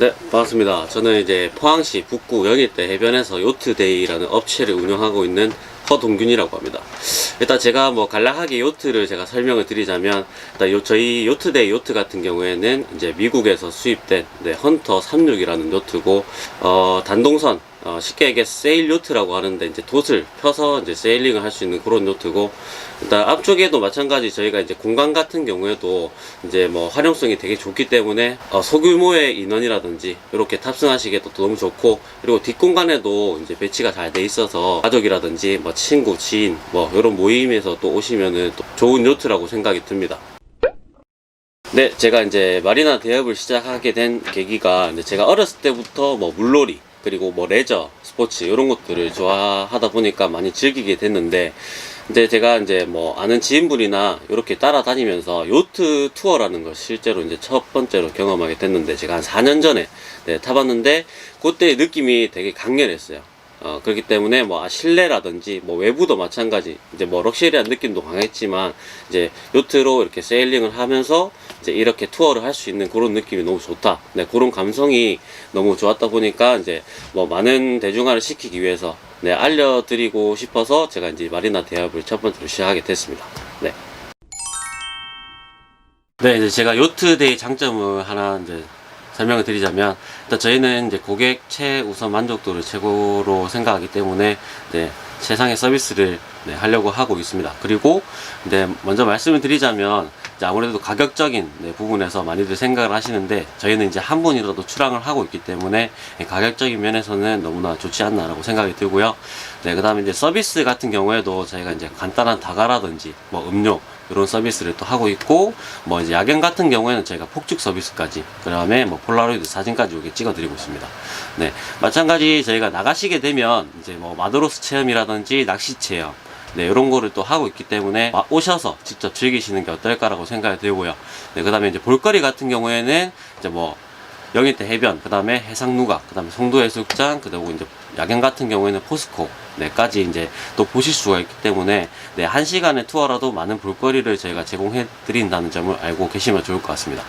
네, 반갑습니다. 저는 이제 포항시 북구 영일대 해변에서 요트데이라는 업체를 운영하고 있는 허동균이라고 합니다. 일단 제가 뭐 간략하게 요트를 제가 설명을 드리자면, 일단 요, 저희 요트데이 요트 같은 경우에는 이제 미국에서 수입된 네, 헌터 36이라는 요트고, 어, 단동선, 어, 쉽게 얘기해서 세일 요트라고 하는데 이제 돛을 펴서 이제 세일링을 할 수 있는 그런 요트고 일단 앞쪽에도 마찬가지 저희가 이제 공간 같은 경우에도 이제 뭐 활용성이 되게 좋기 때문에 어, 소규모의 인원이라든지 이렇게 탑승하시기에도 너무 좋고 그리고 뒷공간에도 이제 배치가 잘 돼 있어서 가족이라든지 뭐 친구 지인 뭐 이런 모임에서 또 오시면은 또 좋은 요트라고 생각이 듭니다. 네, 제가 이제 마리나 대업을 시작하게 된 계기가 제가 어렸을 때부터 뭐 물놀이 그리고 뭐 레저, 스포츠 이런 것들을 좋아하다 보니까 많이 즐기게 됐는데 이제 제가 이제 뭐 아는 지인분이나 이렇게 따라다니면서 요트 투어라는 걸 실제로 이제 첫 번째로 경험하게 됐는데 제가 한 4년 전에 네, 타봤는데 그때 느낌이 되게 강렬했어요. 어, 그렇기 때문에 뭐 아, 실내라든지 뭐 외부도 마찬가지 이제 뭐 럭셔리한 느낌도 강했지만 이제 요트로 이렇게 세일링을 하면서 이제 이렇게 투어를 할 수 있는 그런 느낌이 너무 좋다. 네, 그런 감성이 너무 좋았다 보니까 이제 뭐 많은 대중화를 시키기 위해서 네, 알려드리고 싶어서 제가 이제 마리나 대합을 첫 번째로 시작하게 됐습니다. 네. 네, 이제 제가 요트데이 장점을 하나 이제 설명을 드리자면 일단 저희는 이제 고객 최우선 만족도를 최고로 생각하기 때문에 네, 최상의 서비스를 네, 하려고 하고 있습니다. 그리고 네, 먼저 말씀을 드리자면 아무래도 가격적인 네, 부분에서 많이들 생각을 하시는데 저희는 이제 한 분이라도 출항을 하고 있기 때문에 네, 가격적인 면에서는 너무나 좋지 않나라고 생각이 들고요. 네, 그다음에 이제 서비스 같은 경우에도 저희가 이제 간단한 다가라든지 뭐 음료 이런 서비스를 또 하고 있고 뭐 이제 야경 같은 경우에는 저희가 폭죽 서비스까지 그다음에 뭐 폴라로이드 사진까지 이렇게 찍어드리고 있습니다. 네, 마찬가지 저희가 나가시게 되면 이제 뭐 마드로스 체험이라든지 낚시 체험 네, 이런 거를 또 하고 있기 때문에 와- 오셔서 직접 즐기시는 게 어떨까라고 생각이 들고요. 네, 그 다음에 이제 볼거리 같은 경우에는 이제 뭐 영일대 해변, 그 다음에 해상누각, 그 다음에 송도해수욕장, 그 다음에 이제 야경 같은 경우에는 포스코, 네까지 이제 또 보실 수가 있기 때문에 네, 한 시간의 투어라도 많은 볼거리를 저희가 제공해 드린다는 점을 알고 계시면 좋을 것 같습니다.